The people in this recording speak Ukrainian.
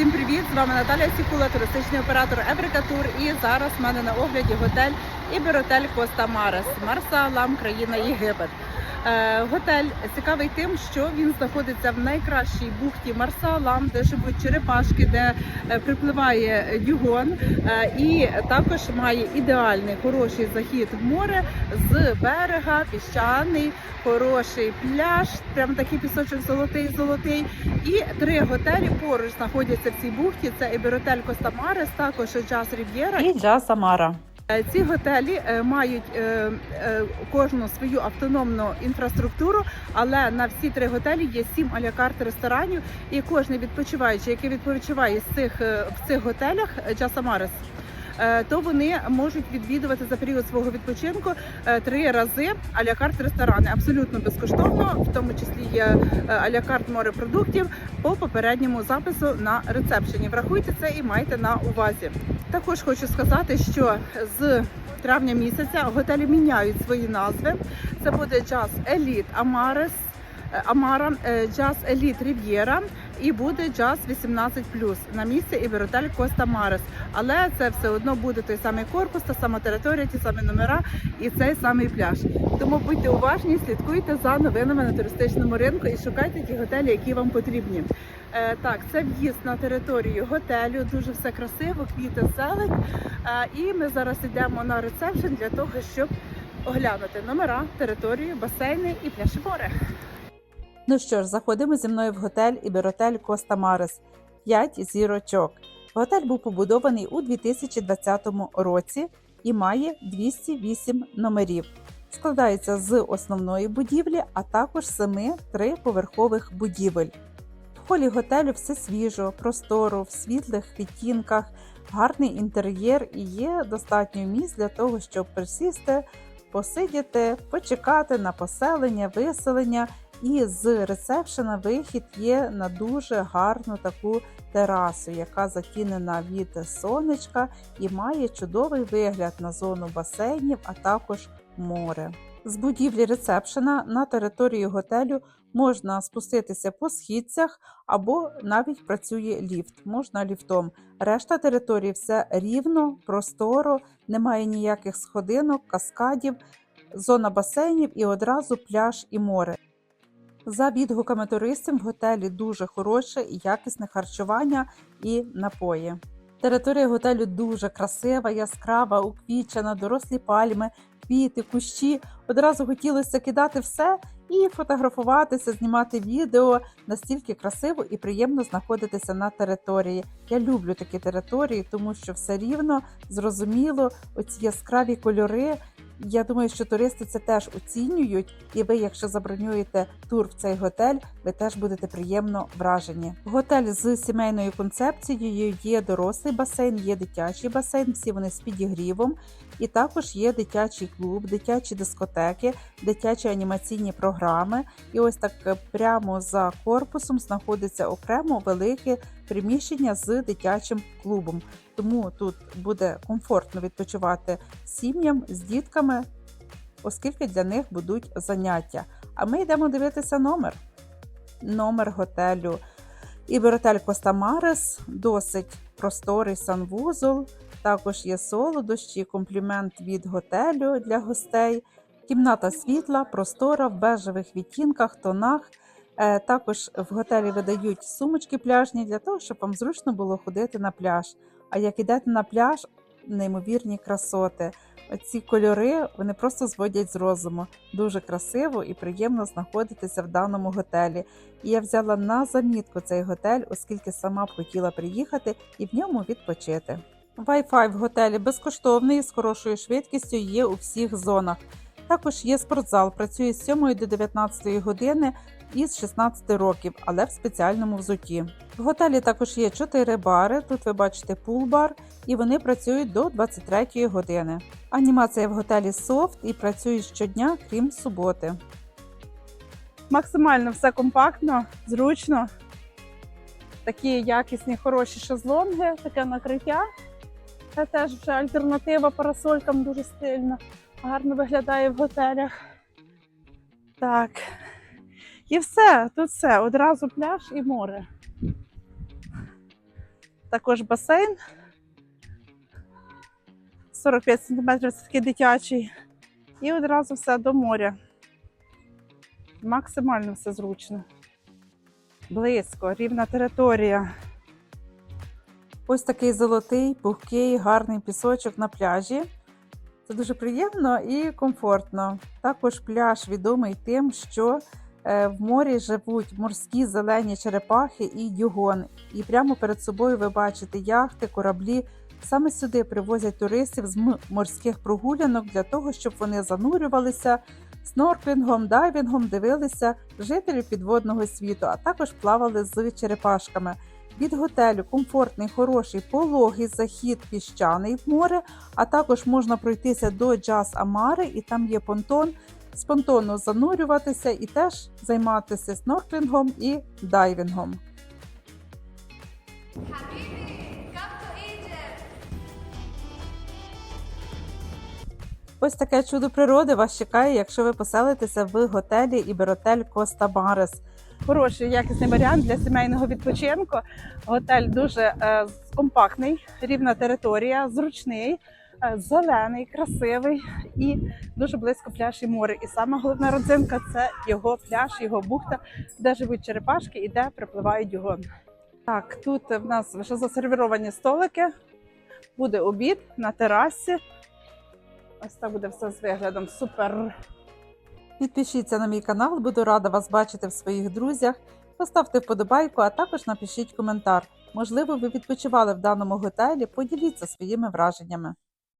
Всім привіт! З вами Наталія Сікула, туристичний оператор Еврика Тур. І зараз в мене на огляді готель Іберотель Коста Марес, Марса-Алам, країна Єгипет. Е, Готель цікавий тим, що він знаходиться в найкращій бухті Марса-Алам, де живуть черепашки, де е, припливає дюгон, Е, і також має ідеальний хороший захід в море з берега, піщаний, хороший пляж, прям такий пісочок золотий, золотий. І три готелі поруч знаходяться в цій бухті. Це Іберотель Коста Марес, також Джаз Рів'єра і Джаз Самара. Е, Ці готелі е, мають е, кожну свою автономну інфраструктуру, але на всі три готелі є сім алякарт ресторанів, і кожен відпочиваючий, який відпочиває з цих в цих готелях Джаса Марес, е, то вони можуть відвідувати за період свого відпочинку е, три рази алякарт ресторани абсолютно безкоштовно, в тому числі є е, алякарт морепродуктів по попередньому запису на рецепшені. Врахуйте це і майте на увазі. Також хочу сказати, що з травня місяця готелі міняють свої назви. Це буде Jazz Elite Amares, е, Амара, е, Jazz Elite Riviera і буде Jazz 18 на місці Іберотель Коста Марес. Але це все одно буде той самий корпус, та сама територія, ті самі номера і цей самий пляж. Тому будьте уважні, слідкуйте за новинами на туристичному ринку і шукайте ті готелі, які вам потрібні. Е, так, це в'їзд на територію готелю, дуже все красиво, квіти, зелень. Е, і ми зараз йдемо на ресепшн для того, щоб оглянути номера, територію, басейни і пляж і море. Ну що ж, заходимо зі мною в готель Іберотель Коста Марес 5 зірочок. Готель був побудований у 2020 році і має 208 номерів. Складається з основної будівлі, а також семи триповерхових будівель. В холі готелю все свіжо, просторо, в світлих відтінках, гарний інтер'єр і є достатньо місць для того, щоб присісти, посидіти, почекати на поселення, виселення. І з ресепшена вихід є на дуже гарну таку терасу, яка затінена від сонечка і має чудовий вигляд на зону басейнів, а також море. З будівлі ресепшена на територію готелю можна спуститися по східцях або навіть працює ліфт, можна ліфтом. Решта території все рівно, просторо, немає ніяких сходинок, каскадів, зона басейнів і одразу пляж і море. За відгуками туристів в готелі дуже хороше і якісне харчування і напої. Територія готелю дуже красива, яскрава, уквічена, дорослі пальми, квіти, кущі. Одразу хотілося кидати все і фотографуватися, знімати відео. Настільки красиво і приємно знаходитися на території. Я люблю такі території, тому що все рівно, зрозуміло, оці яскраві кольори. Я думаю, що туристи це теж оцінюють, і ви, якщо забронюєте тур в цей готель, ви теж будете приємно вражені. Готель з сімейною концепцією є дорослий басейн, є дитячий басейн, всі вони з підігрівом, і також є дитячий клуб, дитячі дискотеки, дитячі анімаційні програми. І ось так е, прямо за корпусом знаходиться окремо велике приміщення з дитячим клубом. Тому тут буде комфортно відпочивати сім'ям з дітками, оскільки для них будуть заняття. А ми йдемо дивитися номер. Номер готелю. Іберотель Коста Марес, досить просторий санвузол. Також є солодощі, комплімент від готелю для гостей. Кімната світла, простора в бежевих відтінках, тонах. Е, Також в готелі видають сумочки пляжні для того, щоб вам зручно було ходити на пляж. А як ідете на пляж, неймовірні красоти. Ці кольори вони просто зводять з розуму. Дуже красиво і приємно знаходитися в даному готелі. І я взяла на замітку цей готель, оскільки сама б хотіла приїхати і в ньому відпочити. Wi-Fi в готелі безкоштовний з хорошою швидкістю є у всіх зонах. Також є спортзал, працює з 7 до 19 години із 16 років, але в спеціальному взутті. В готелі також є 4 бари. Тут ви бачите пул-бар, і вони працюють до 23 години. Анімація в готелі софт і працює щодня, крім суботи. Максимально все компактно, зручно. Такі якісні, хороші шезлонги, таке накриття. Це теж вже альтернатива парасолькам дуже стильно. Гарно виглядає в готелях. Так. І все, тут все. Одразу пляж і море. Також басейн. 45 см це такий дитячий. І одразу все до моря. Максимально все зручно. Близько, рівна територія. Ось такий золотий, пухкий, гарний пісочок на пляжі. Це дуже приємно і комфортно. Також пляж відомий тим, що в морі живуть морські зелені черепахи і дюгон. І прямо перед собою ви бачите яхти, кораблі. Саме сюди привозять туристів з морських прогулянок для того, щоб вони занурювалися снорклінгом, дайвінгом, дивилися жителів підводного світу, а також плавали з черепашками. Від готелю комфортний, хороший, пологий захід піщаний в море, а також можна пройтися до Джаз Амари, і там є понтон. З понтону занурюватися і теж займатися снорклінгом і дайвінгом. Ось таке чудо природи вас чекає, якщо ви поселитеся в готелі Іберотель Коста Барес. Хороший якісний варіант для сімейного відпочинку. Готель дуже е, компактний, рівна територія, зручний, зелений, красивий і дуже близько пляж і море. І саме головна родзинка це його пляж, його бухта, де живуть черепашки і де припливають його. Так, тут в нас вже засервіровані столики. Буде обід на терасі. Ось так буде все з виглядом. Супер. Підпишіться на мій канал, буду рада вас бачити в своїх друзях. Поставте вподобайку, а також напишіть коментар. Можливо, ви відпочивали в даному готелі. Поділіться своїми враженнями.